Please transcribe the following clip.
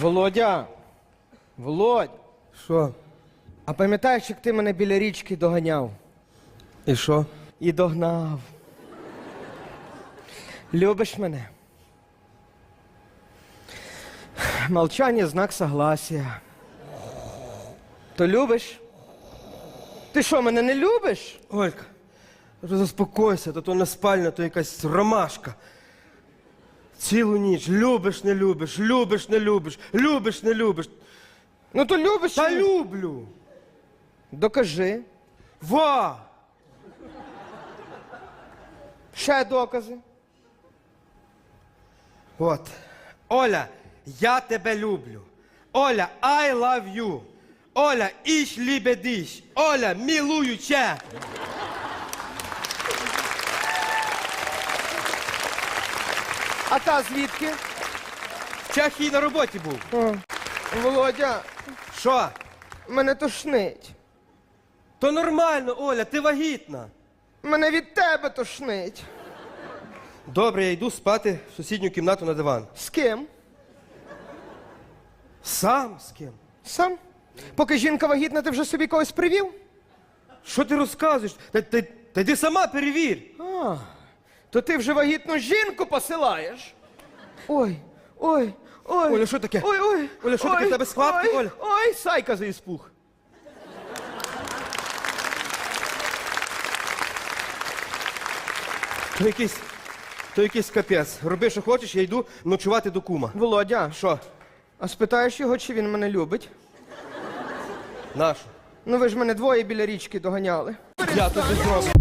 Володя. Володь. Що? А пам'ятаєш, як ти мене біля річки доганяв? І що? І догнав. Любиш мене? Молчання знак согласия. То любиш? Ти що, мене не любиш? Олька, заспокойся, то то не спальня, то якась ромашка. Цілу ніч любиш, не любиш, любиш, не любиш, любиш, не любиш. Ну то любиш. Та чи ні? люблю. Докажи. Ва! Ще докази. От. Оля, я тебе люблю. Оля, I love you. Оля, liebe dich. Оля, милую А та звідки? В Чехії на роботі був. О, Володя, Що? мене тошнить. То нормально, Оля, ти вагітна. Мене від тебе тошнить. Добре, я йду спати в сусідню кімнату на диван. З ким? Сам з ким? Сам? Поки жінка вагітна, ти вже собі когось привів? Що ти розказуєш? Та, та, та йди сама перевір. А, то ти вже вагітну жінку посилаєш. Ой, ой, ой. Оля, що таке? Ой, ой. Оля, що таке? В тебе схватки, ой, Оля? Ой, сайка за іспух. То якийсь, то якийсь капець. Роби, що хочеш, я йду ночувати до кума. Володя, Що? а спитаєш його, чи він мене любить? Нашу? Ну ви ж мене двоє біля річки доганяли. Я тобі зроблю.